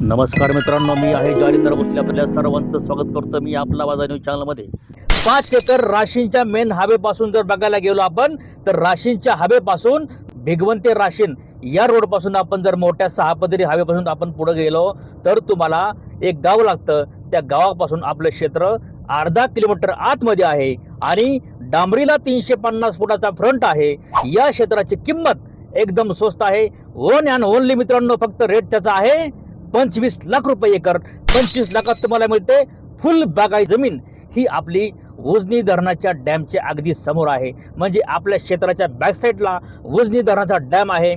नमस्कार मित्रांनो मी आहे जालिंदर भोसले. आपल्या सर्वांचं स्वागत करतो मी आपला माझा न्यूज चॅनलमध्ये पाच एकर राशींच्या मेन हवेपासून जर बघायला गेलो आपण तर राशींच्या हवेपासून भिगवंते राशीन या रोडपासून आपण जर मोठ्या सहा पदरी हवेपासून आपण पुढे गेलो तर तुम्हाला एक गाव लागतं. त्या गावापासून आपलं क्षेत्र अर्धा किलोमीटर आतमध्ये आहे आणि डांबरीला तीनशे पन्नास फुटाचा फ्रंट आहे. या क्षेत्राची किंमत एकदम स्वस्त आहे. ओन अँड ओनली मित्रांनो फक्त रेट त्याचा आहे पंचवीस लाख रुपये एकर पंचवीस लाखात तुम्हाला मिळते फुल बागाई जमीन. ही आपली उजनी धरणाच्या डॅमच्या अगदी समोर आहे. म्हणजे आपल्या क्षेत्राच्या बॅकसाईडला उजनी धरणाचा डॅम आहे.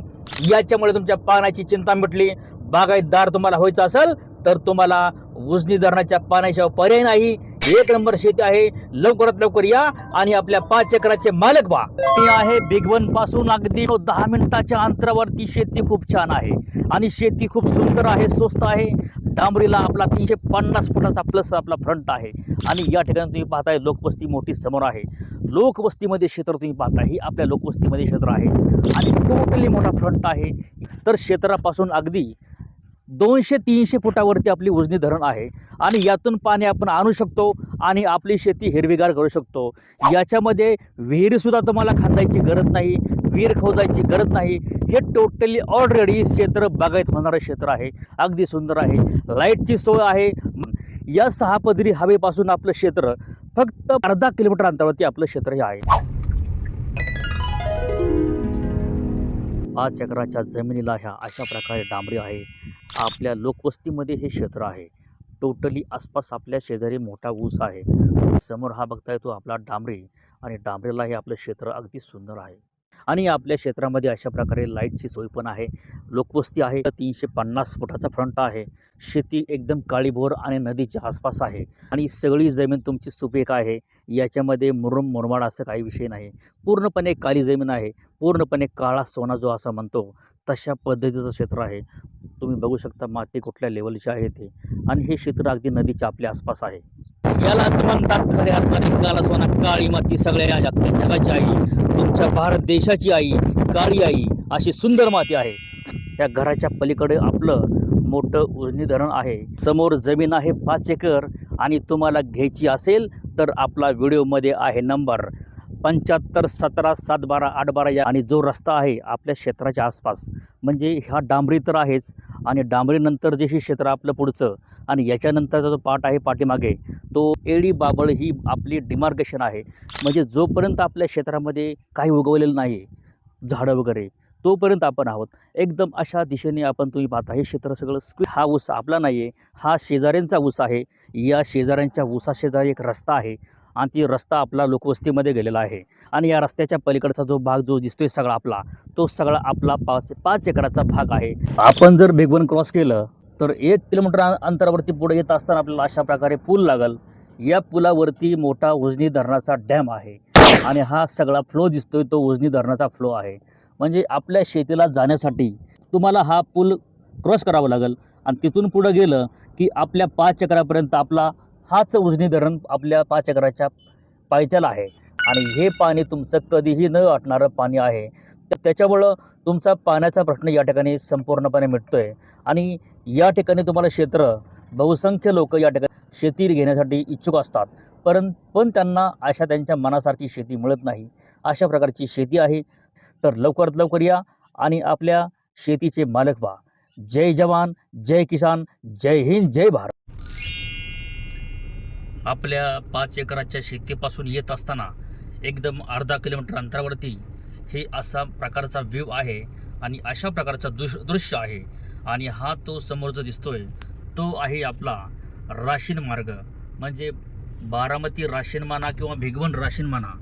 याच्यामुळे तुमच्या पाण्याची चिंता मिटली. बागायतदार तुम्हाला व्हायचं असेल तर तुम्हाला उजनी धरणाच्या पाण्याशिवाय पर्याय नाही. एक नंबर शेती आहे. लवकरात लवकर या आणि आपल्या पाच एकराचे मालक व्हा. ती आहे बिगवनपासून अगदी दहा मिनिटाच्या अंतरावरती शेती खूप छान आहे. आणि शेती खूप सुंदर आहे स्वस्त आहे. डांबरीला आपला तीनशे पन्नास फुटाचा प्लस आपला फ्रंट आहे. आणि या ठिकाणी तुम्ही पाहताय लोकवस्ती मोठी समोर आहे. लोकवस्तीमध्ये क्षेत्र तुम्ही पाहता ही आपल्या लोकवस्तीमध्ये क्षेत्र आहे. आणि टोटली मोठा फ्रंट आहे. तर क्षेत्रापासून अगदी दोनशे तीनशे फुटावरती आपली उजनी धरण आहे. आणि यातून पाणी आपण आणू शकतो आणि आपली शेती हिरवीगार करू शकतो. याच्यामध्ये विहिरीसुद्धा तुम्हाला खांदायची गरज नाही विहीर खोदायची गरज नाही. हे टोटली ऑलरेडी क्षेत्र बागायत होणारं क्षेत्र आहे. अगदी सुंदर आहे. लाईटची सोय आहे. या सहा पदरी हवेपासून आपलं क्षेत्र फक्त अर्धा किलोमीटर अंतरावरती आपलं क्षेत्र हे आहे. पाच एकराच्या जमिनीला ह्या अशा प्रकारे डांबरी आहे. आपल्या लोकवस्तीमध्ये हे क्षेत्र आहे. टोटली आसपास आपल्या शेजारी मोठा ऊस आहे. समोर हा बघताय तो आपला डांबरी आणि डांबरीला हे आपलं क्षेत्र अगदी सुंदर आहे. आणि आपल्या क्षेत्रामध्ये अशा प्रकारे लाईटची सोय पण आहे. लोकवस्ती आहे. तीनशे पन्नास फुटाचा फ्रंट आहे. शेती एकदम काळीभोर आणि नदीच्या आसपास आहे. आणि सगळी जमीन तुमची सुपीक आहे. याच्यामध्ये मुरुम मुरमाड असं काही विषय नाही. पूर्णपणे काळी जमीन आहे. पूर्णपणे काळा सोना जो असा म्हणतो तशा पद्धतीचं क्षेत्र आहे. तुम्ही बघू शकता माती कुठल्या लेवलची आहे ते. आणि हे क्षेत्र अगदी नदीच्या आपल्या आसपास आहे. यालाच म्हणतात खऱ्या अर्थाने काला सोना काळी माती सगळ्या या जगाची आई तुमच्या भारत देशाची आई काळी आई अशी सुंदर माती आहे. त्या घराच्या पलीकडे आपलं मोठं उजनी धरण आहे. समोर जमीन आहे पाच एकर आणि तुम्हाला घ्यायची असेल तर आपला व्हिडिओमध्ये आहे नंबर. पंच्याहत्तर सतरा सात बारा आठ बारा या आणि जो रस्ता आहे आपल्या क्षेत्राच्या आसपास म्हणजे ह्या डांबरी तर आहेच आणि डांबरीनंतर जे हे क्षेत्र आपलं पुढचं आणि याच्यानंतरचा जो पाट आहे पाठीमागे तो एडी बाबळ ही आपली डिमार्केशन आहे. म्हणजे जोपर्यंत आपल्या क्षेत्रामध्ये काही उगवलेलं नाही झाडं वगैरे तोपर्यंत आपण आहोत. एकदम अशा दिशेने आपण तुम्ही पाहता हे क्षेत्र सगळं स्क्वी हा ऊस आपला नाही आहे हा शेजाऱ्यांचा ऊस आहे. या शेजाऱ्यांच्या ऊसाशेजारी एक रस्ता आहे. आणि ती रस्ता आपला लोकवस्तीमध्ये गेलेला आहे. आणि या रस्त्याच्या पलीकडचा जो भाग जो दिसतोय सगळा आपला तो सगळा आपला पाच पाच एकराचा भाग आहे. आपण जर बेगवन क्रॉस केलं तर एक किलोमीटर अंतरावरती पुढे येत असताना आपल्याला अशा प्रकारे पूल लागल. या पुलावरती मोठा उजनी धरणाचा डॅम आहे. आणि हा सगळा फ्लो दिसतोय तो उजनी धरणाचा फ्लो आहे. म्हणजे आपल्या शेतीला जाण्यासाठी तुम्हाला हा पूल क्रॉस करावा लागेल. आणि तिथून पुढं गेलं की आपल्या पाच एकरापर्यंत आपला हाच उजनी धरण आपल्या पाच एकराच्या पायथ्याला आहे. आणि हे पाणी तुमचं कधीही न आटणारं पाणी आहे. तर त्याच्यामुळं तुमचा पाण्याचा प्रश्न या ठिकाणी संपूर्णपणे मिटतोय. आणि या ठिकाणी तुम्हाला क्षेत्र बहुसंख्य लोक या ठिकाणी शेती घेण्यासाठी इच्छुक असतात. परं पण त्यांना अशा त्यांच्या मनासारखी शेती मिळत नाही. अशा प्रकारची शेती आहे. तर लवकरात लवकर या आणि आपल्या शेतीचे मालक व्हा. जय जवान जय किसान जय हिंद जय भारत. आपल्या पाच एकराच्या शेतीपासून येत असताना एकदम अर्धा किलोमीटर अंतरावरती हे असा प्रकारचा व्ह्यू आहे आणि अशा प्रकारचा दृश दृश्य आहे. आणि हा तो समोर जो दिसतोय तो आहे आपला राशीन मार्ग. म्हणजे बारामती राशीन माना किंवा भिगवण राशीन माना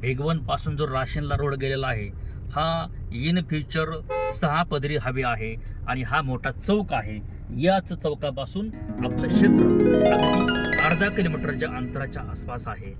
भिगवणपासून जो राशीनला रोड गेलेला आहे हा इन फ्युचर सहा पदरी हवे आहे आणि हा मोठा चौक आहे. याच चौकापासून आपलं क्षेत्र अगदी अर्धा किलोमीटरच्या अंतराच्या आसपास आहे.